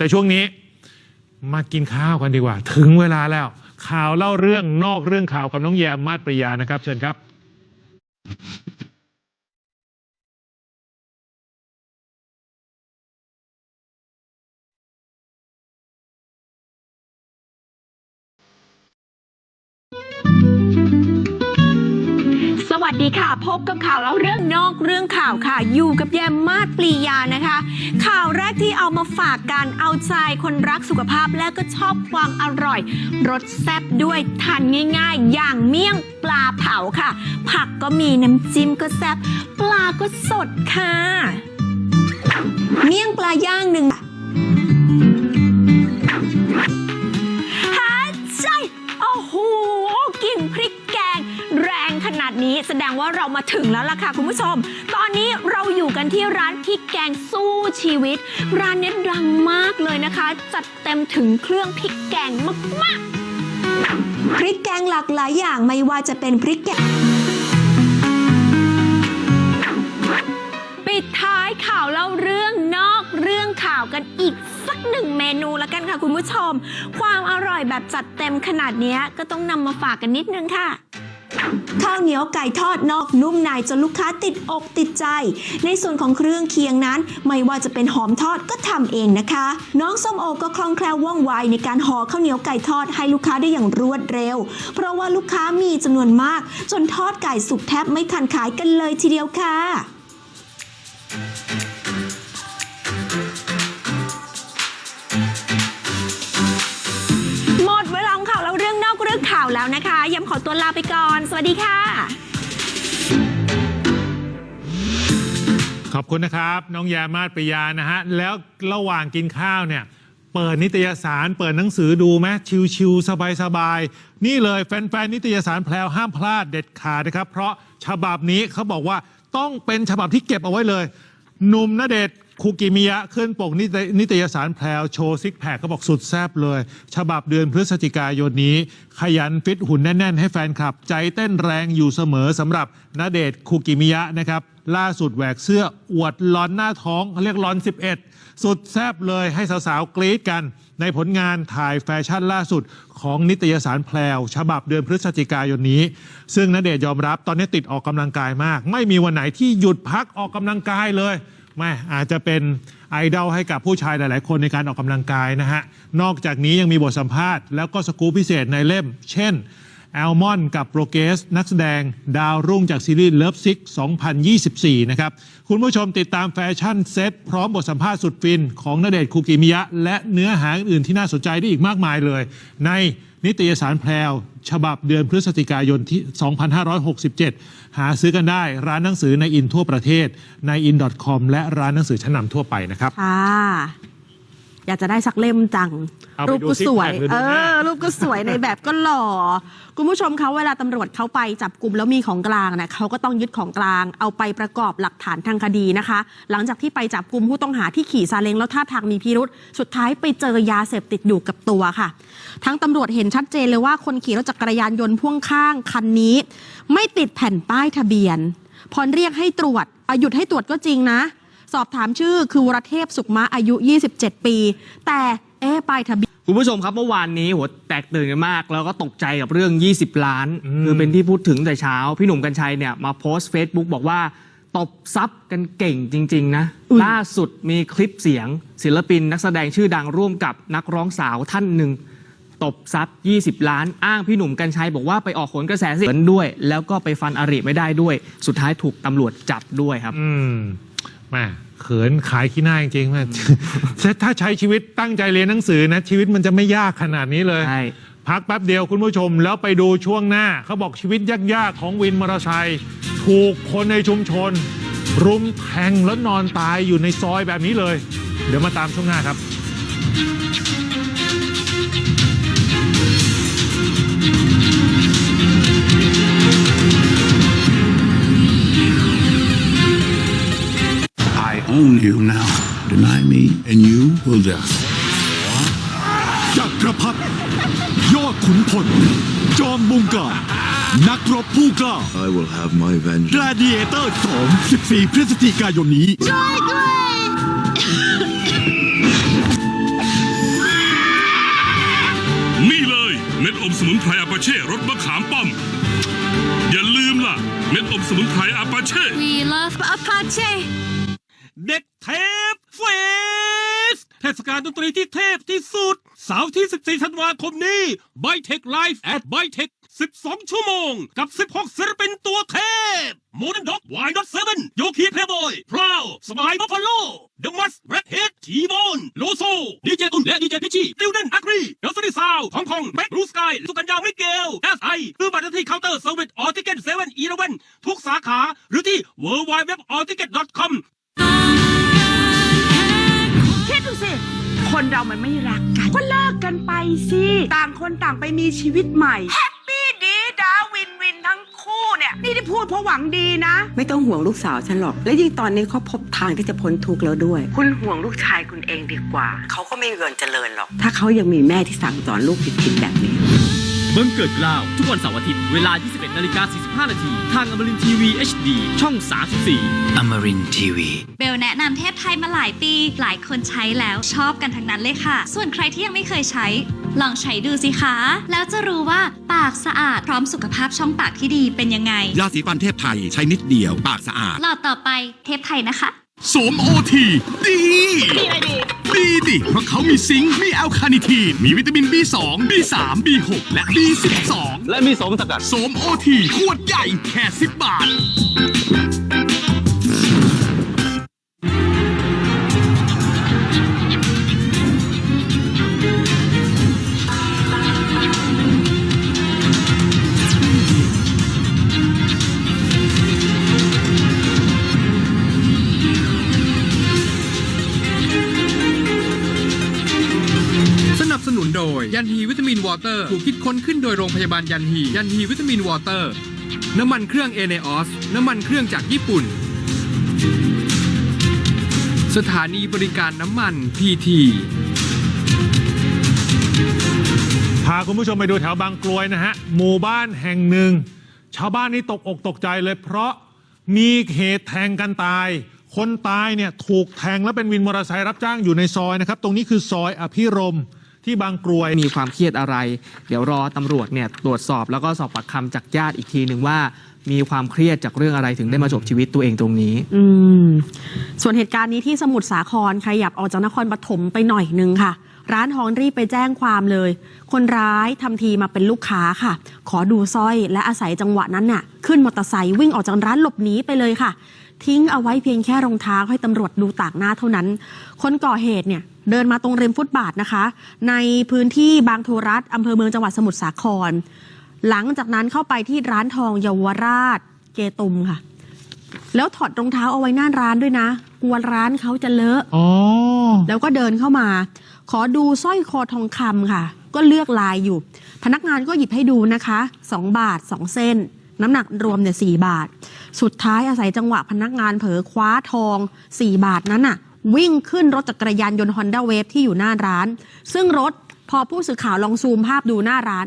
แต่ช่วงนี้มากินข้าวกันดีกว่า ถึงเวลาแล้ว ข่าวเล่าเรื่องนอกเรื่องข่าวกับน้องแยมมาศปริยานะครับ เชิญครับ ดีค่ะ พบกับข่าวแล้วเรื่องนอกเรื่องข่าวค่ะ อยู่กับแยมมาศปรียานะคะ ข่าวแรกที่เอามาฝากกันเอาใจคนรักสุขภาพและก็ชอบความอร่อยรสแซ่บด้วยทานง่าย ๆ อย่างเมี่ยงปลาเผาค่ะ ผักก็มีน้ำจิ้มก็แซ่บปลาก็สดค่ะ เมี่ยงปลาย่างหนึ่ง นาดนี้แสดงว่าเรามาถึงแล้วล่ะค่ะคุณผู้ชม ตอนนี้เราอยู่กันที่ร้านพริกแกงสู้ชีวิต ร้านเนี้ยดังมากเลยนะคะ จัดเต็มถึงเครื่องพริกแกงมากๆ พริกแกงหลากหลายอย่างไม่ว่าจะเป็นพริกแกงปิดท้ายข่าวเล่าเรื่องนอกเรื่องข่าวกันอีกสักหนึ่งเมนูละกันค่ะคุณผู้ชม ความอร่อยแบบจัดเต็มขนาดเนี้ยก็ต้องนำมาฝากกันนิดนึงค่ะ ข้าวเหนียวไก่ทอดนอกนุ่มในจนลูกค้าติดอกติดใจ ในส่วนของเครื่องเคียงนั้น ไม่ว่าจะเป็นหอมทอดก็ทำเองนะคะ น้องส้มโอก็คล่องแคล่วว่องไวในการห่อข้าวเหนียวไก่ทอดให้ลูกค้าได้อย่างรวดเร็ว เพราะว่าลูกค้ามีจำนวนมาก จนทอดไก่สุกแทบไม่ทันขายกันเลยทีเดียวค่ะ แล้วนะคะยำขอตัวลาไปก่อน สวัสดีค่ะ ขอบคุณนะครับ น้องแยมมาศปริยานะฮะ แล้วระหว่างกินข้าวเนี่ย เปิดนิตยสารเปิดหนังสือดูไหมชิวๆสบายๆ นี่เลยแฟนๆนิตยสารแพลวห้ามพลาดเด็ดขาดนะครับ เพราะฉบับนี้เขาบอกว่าต้องเป็นฉบับที่เก็บเอาไว้เลยหนุ่มณเดชน์ คุกิมิยะขึ้นปกนิตนิตยสารแพลวโชว์ซิกแพคเขาบอกสุดแซบเลย ฉบับเดือนพฤศจิกายนนี้ ขยันฟิตหุ่นแน่น ๆ ให้แฟนคลับ ใจเต้นแรงอยู่เสมอสำหรับณเดชคุกิมิยะนะครับล่าสุดแหวกเสื้ออวดลอนหน้าท้องเรียกลอน 11 สุดแซบเลยให้สาวๆกรี๊ดกัน ในผลงานถ่ายแฟชั่นล่าสุดของนิตยสารแพลวฉบับเดือนพฤศจิกายนนี้ ซึ่งณเดชยอมรับตอนนี้ติดออกกำลังกายมาก ไม่มีวันไหนที่หยุดพักออกกำลังกายเลย แม่อาจจะเป็นไอดอลให้กับผู้ชายหลายๆ คนในการออกกำลังกายนะฮะ นอกจากนี้ยังมีบทสัมภาษณ์แล้วก็สกู๊ปพิเศษในเล่ม เช่น แอลมอนกับโปรเกส นักแสดงดาวรุ่งจากซีรีส์เลิฟซิก2024 นะครับ คุณผู้ชมติดตามแฟชั่นเซ็ตพร้อมบทสัมภาษณ์สุดฟิน ของณเดชคูกิมิยะ และเนื้อหาอื่นที่น่าสนใจได้อีกมากมายเลย ในนิตยสารแพรว ฉบับเดือนพฤศจิกายนที่ 2567 หาซื้อกันได้ร้านหนังสือในอินทั่วประเทศใน in.com และร้านหนังสือชั้นนำทั่วไปนะครับค่ะ อยากจะได้สักเล่มจัง เอาไปรูปดูก็ซิกสวย แพคหรือดูเอหน้า อ รูปก็สวยในแบบก็หล่อ คุณผู้ชมเขาเวลาตำรวจเขาไปจับกลุ่มแล้วมีของกลางนะเขาก็ต้องยึดของกลาง เอาไปประกอบหลักฐานทางคดีนะคะ หลังจากที่ไปจับกลุ่มผู้ต้องหาที่ขี่ซาเล้งแล้วท่าทางมีพิรุษสุดท้ายไปเจอยาเสพติดอยู่กับตัวค่ะ ทั้งตำรวจเห็นชัดเจนเลยว่าคนขี่รถจักรยานยนต์พ่วงข้างคันนี้ ไม่ติดแผ่นป้ายทะเบียน พอเรียกให้ตรวจเอาหยุดให้ตรวจก็จริงนะ สอบถามชื่อคือวรเทพสุขมะอายุ 27 ปี แต่เอ๊ะป้ายทะเบียน คุณผู้ชมครับเมื่อวานนี้โหัวแตกตื่นกันมาก แล้วก็ตกใจกับเรื่อง 20 ล้านอืมคือเป็นที่พูดถึงแต่เช้า พี่หนุ่มกัญชัยเนี่ยมาโพสต์ Facebook บอกว่า ตบซับกันเก่งจริง ๆ นะ ล่าสุดมีคลิปเสียง ศิลปินนักแสดงชื่อดังร่วมกับนักร้องสาวท่านหนึ่งตบซับ20 ล้าน อ้างพี่หนุ่มกัญชัยบอกว่าไปออกโขนกระแสเสียงด้วย แล้วก็ไปฟันอริไม่ได้ด้วย สุดท้ายถูกตำรวจจับด้วยครับอืม แม่เขินขายขี้หน้าจริงๆแม่ถ้าใช้ชีวิตตั้งใจเรียนหนังสือนะ ชีวิตมันจะไม่ยากขนาดนี้เลย ใช่ พักแป๊บเดียวคุณผู้ชมแล้วไปดูช่วงหน้า เขาบอกชีวิตยากๆของวินมอเตอร์ไซค์ถูกคนในชุมชน รุมแทงแล้วนอนตายอยู่ในซอยแบบนี้เลย เดี๋ยวมาตามช่วงหน้าครับ จักรพรรดิยอดขุนพล จอมบงการนักรบผู้กล้า I will have my vengeance Gladiator 2 14พฤศจิกายนนี้นี่เลยเม็ดอมสมุนไพรอาปาเช่รถมะขามป้อม อย่าลืมล่ะ เม็ดอมสมุนไพรอาปาเช่ We love Apache เด็กเทปเฟ เทศกาลดนตรีที่เทพที่สุด เสาร์ที่ 14 ธันวาคมนี้ b y t e c h Live at b y t e c h 12 ชั่วโมง กับ 16ศิลปินตัวเทพ Modern Dog Why Not 7โยคีเพลย์บอยพราวสมายบัฟฟาโล The Must Red Head ทีบอนโลโซดีเจตุนและดีเจพิชชี่ติวเดนอักรีเดลซิตี้ซาวฮ่องกงแบ็คบลูสกายสุกัญญาไมเกลแอสไอคือบัตรที่เคาน์เตอร์เซอร์วิสออทิเกตเซเว่นอีเลเวนทุกสาขาหรือที่ w w w a l l t i c k e t com คิดดู สิ คนเรามันไม่รักกัน ก็เลิกกันไปสิ ต่างคนต่างไปมีชีวิตใหม่แฮปปี้ดีดาวินวินทั้งคู่เนี่ย นี่ที่พูดเพราะหวังดีนะ ไม่ต้องห่วงลูกสาวฉันหรอก และยิ่งตอนนี้เขาพบทางที่จะพ้นทุกข์แล้วด้วย คุณห่วงลูกชายคุณเองดีกว่า เขาก็ไม่มีเงินเจริญหรอก ถ้าเขายังมีแม่ที่สั่งสอนลูกผิดๆแบบนี้ บังเกิดกล้าวทุกวันเสาร์อาทิตย์เวลา 21นาฬิกา45 นาทีทางอมรินทีวี HD ช่อง 34 Amarin Tiwi. เบลแนะนำเทพไทยมาหลายปี หลายคนใช้แล้วชอบกันทั้งนั้นเลยค่ะ ส่วนใครที่ยังไม่เคยใช้ ลองใช้ดูสิคะ แล้วจะรู้ว่าปากสะอาดพร้อมสุขภาพช่องปากที่ดีเป็นยังไง ยาสีฟันเทพไทยใช้นิดเดียวปากสะอาดหลอดต่อไปเทพไทยนะคะสวมโอทีดีดีอะไรดี ดีดิ เพราะเขามีซิงค์ มีแอลคาเนิทีน มีวิตามิน B2 B3 B6 และ B12 และมีสมสกัดสวมโอทีขวดใหญ่แค่ 10 บาท ยันฮีวิตามินวอเตอร์ถูกคิดค้นขึ้นโดยโรงพยาบาลยันฮียันฮีวิตามินวอเตอร์ น้ำมันเครื่องเอเนออสน้ำมันเครื่องจากญี่ปุ่น สถานีบริการน้ำมันพีทีพาคุณผู้ชมไปดูแถวบางกลวยนะฮะ หมู่บ้านแห่งหนึ่ง ชาวบ้านนี่ตกอกตกใจเลย เพราะมีเหตุแทงกันตาย คนตายเนี่ยถูกแทงแล้วเป็นวินมอเตอร์ไซค์รับจ้างอยู่ในซอยนะครับ ตรงนี้คือซอยอภิรมย์ ที่บางกรวยมีความเครียดอะไร เดี๋ยวรอตำรวจเนี่ยตรวจสอบแล้วก็สอบปากคำจากญาติอีกทีหนึ่งว่า มีความเครียดจากเรื่องอะไรถึงได้มาจบชีวิตตัวเองตรงนี้ อืม ส่วนเหตุการณ์นี้ที่สมุทรสาครขยับออกจากนครปฐมไปหน่อยนึงค่ะ ร้านทองรีบไปแจ้งความเลย คนร้ายทำทีมาเป็นลูกค้าค่ะ ขอดูสร้อยและอาศัยจังหวะนั้นเนี่ยขึ้นมอเตอร์ไซค์วิ่งออกจากร้านหลบหนีไปเลยค่ะ ทิ้งเอาไว้เพียงแค่รองเท้าให้ตำรวจดูต่างหน้าเท่านั้น คนก่อเหตุเนี่ย เดินมาตรงริมฟุตบาทนะคะ ในพื้นที่บางโทรัฐอำเภอเมืองจังหวัดสมุทรสาคร หลังจากนั้นเข้าไปที่ร้านทองเยาวราชเกตุมค่ะ แล้วถอดรองเท้าเอาไว้หน้าร้านด้วยนะ กลัวร้านเขาจะเลอะอ๋อแล้วก็เดินเข้ามา ขอดูสร้อยคอทองคำค่ะ ก็เลือกลายอยู่ พนักงานก็หยิบให้ดูนะคะ2บาท2เส้น น้ำหนักรวมเนี่ยสบาท สุดท้ายอาศัยจังหวะพนักงานเผลอคว้าทอง4บาทนั้นน่ะ วิ่งขึ้นรถจักรยานยนต์ฮอนด้าเวฟที่อยู่หน้าร้าน ซึ่งรถพอผู้สื่อข่าวลองซูมภาพดูหน้าร้าน